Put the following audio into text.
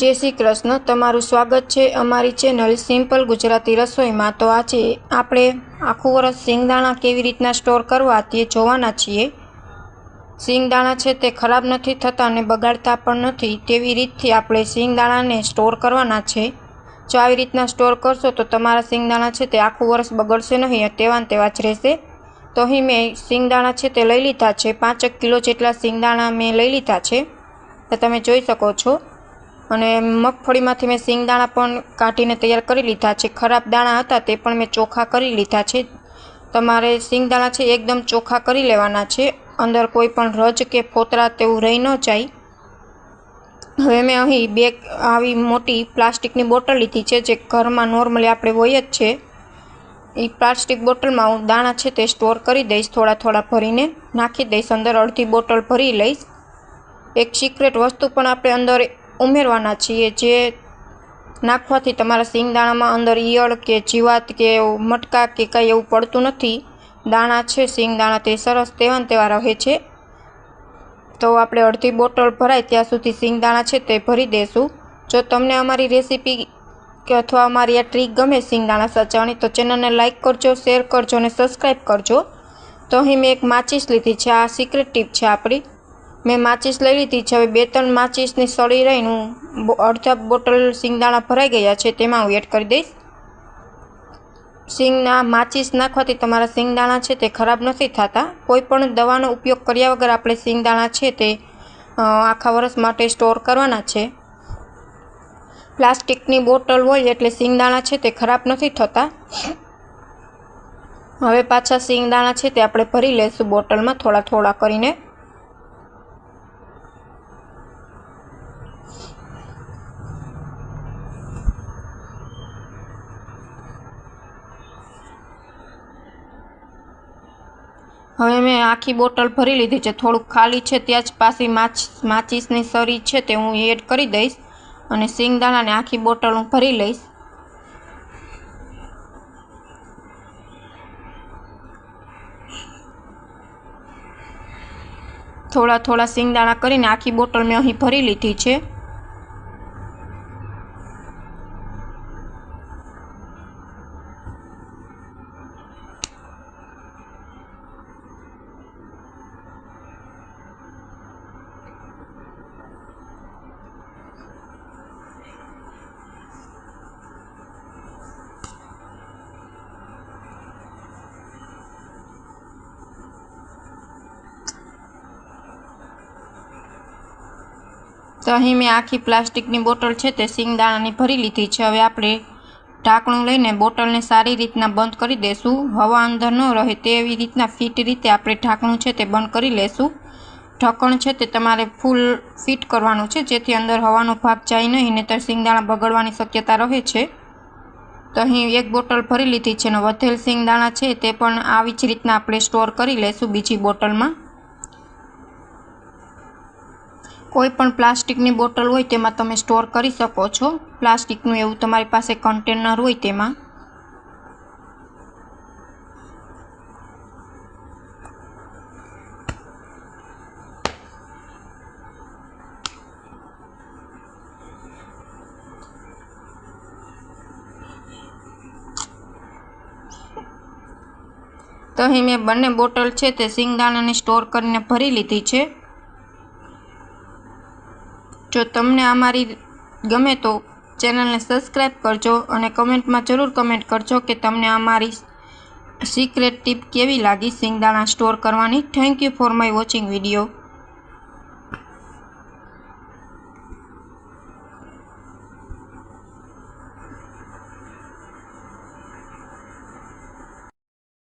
જય શ્રી કૃષ્ણ. તમારું સ્વાગત છે અમારી ચેનલ સિમ્પલ ગુજરાતી રસોઈમાં. તો આજે આપણે આખું વરસ સિંગદાણા કેવી રીતના સ્ટોર કરવા તે જોવાના છીએ. સિંગદાણા છે તે ખરાબ નથી થતા અને બગાડતા પણ નથી. તેવી રીતથી આપણે સિંગદાણાને સ્ટોર કરવાના છે. જો આવી રીતના સ્ટોર કરશો તો તમારા સિંગદાણા છે તે આખું વરસ બગડશે નહીં તેવા તેવા જ રહેશે. તો અહીં મેં સિંગદાણા છે તે લઈ લીધા છે. પાંચેક કિલો જેટલા સિંગદાણા મેં લઈ લીધા છે. તો તમે જોઈ શકો છો. અને મગફળીમાંથી મેં સિંગદાણા પણ કાઢીને તૈયાર કરી લીધા છે. ખરાબ દાણા હતા તે પણ મેં ચોખ્ખા કરી લીધા છે. તમારે સિંગદાણા છે એકદમ ચોખ્ખા કરી લેવાના છે. અંદર કોઈ પણ રજ કે ફોતરા તેવું રહી ન જાય. હવે મેં અહીં બે આવી મોટી પ્લાસ્ટિકની બોટલ લીધી છે, જે ઘરમાં નોર્મલી આપણે હોય જ છે. એ પ્લાસ્ટિક બોટલમાં હું દાણા છે તે સ્ટોર કરી દઈશ, થોડા થોડા ભરીને. નાખી દઈશ, અંદર અડધી બોટલ ભરી લઈશ. એક સિક્રેટ વસ્તુ પણ આપણે અંદર ઉમેરવાના છીએ જે નાખવાથી તમારા સિંગદાણામાં અંદર ઈયળ કે જીવાત કે મટકા કે કંઈ એવું પડતું નથી. દાણા છે, સિંગદાણા તે સરસ તેવા તેવા રહે છે. તો આપણે અડધી બોટલ ભરાય ત્યાં સુધી સિંગદાણા છે તે ભરી દઈશું જો તમને અમારી રેસીપી કે અથવા અમારી આ ટ્રીક ગમે સિંગદાણા સચાવવાની, તો ચેનલને લાઇક કરજો, શેર કરજો અને સબસ્ક્રાઈબ કરજો. તો અહીં મેં એક માચીસ લીધી છે, આ સિક્રેટ ટીપ છે આપણી. મેં માચીસ લઈ લીધી છે. હવે બે ત્રણ માચીસની સળી રહીને હું અડધા બોટલ સિંગદાણા ભરાઈ ગયા છે. તેમાં હું એડ કરી દઈશ. સિંગના માચીસ નાખવાથી તમારા સિંગદાણા છે તે ખરાબ નથી થતા. કોઈ પણ દવાનો ઉપયોગ કર્યા વગર આપણે સિંગદાણા છે તે આખા વર્ષ માટે સ્ટોર કરવાના છે. પ્લાસ્ટિકની બોટલ હોય એટલે સિંગદાણા છે તે ખરાબ નથી થતા. હવે પાછા સિંગદાણા છે તે આપણે ભરી લઈશું બોટલમાં થોડા થોડા કરીને. હવે મેં આખી બોટલ ભરી લીધી છે. થોડુંક ખાલી છે ત્યાં જ પાછી માચ માચીસની સરી છે તે હું એડ કરી દઈશ અને સિંગદાણાને આખી બોટલ હું ભરી લઈશ. થોડા થોડા સિંગદાણા કરીને આખી બોટલ મેં અહીં ભરી લીધી છે. તો અહીં મેં આખી પ્લાસ્ટિકની બોટલ છે તે સિંગદાણાની ભરી લીધી છે. હવે આપણે ઢાંકણું લઈને બોટલને સારી રીતના બંધ કરી દઈશું હવા અંદર ન રહે તેવી રીતના ફિટ રીતે આપણે ઢાંકણું છે તે બંધ કરી લેશું. ઢક્કણ છે તે તમારે ફૂલ ફિટ કરવાનું છે, જેથી અંદર હવાનો ભાગ જાય નહીં, નહીંતર સિંગદાણા બગડવાની શક્યતા રહે છે. તો અહીં એક બોટલ ભરી લીધી છે અને વધેલ સિંગદાણા છે તે પણ આવી જ રીતના આપણે સ્ટોર કરી લેશું બીજી બોટલમાં. કોઈ પણ પ્લાસ્ટિકની બોટલ હોય તેમાં તમે સ્ટોર કરી શકો છો. પ્લાસ્ટિકનું એવું તમારી પાસે કન્ટેનર હોય તેમાં. તો અહીં મેં બંને બોટલ છે તે સિંગદાણાને સ્ટોર કરીને ભરી લીધી છે. જો તમને અમારી ગમે તો ચેનલને સબસ્ક્રાઈબ કરજો અને કમેન્ટમાં જરૂર કમેન્ટ કરજો કે તમને અમારી સિક્રેટ ટીપ કેવી લાગી સિંગદાણા સ્ટોર કરવાની. Thank you for my watching video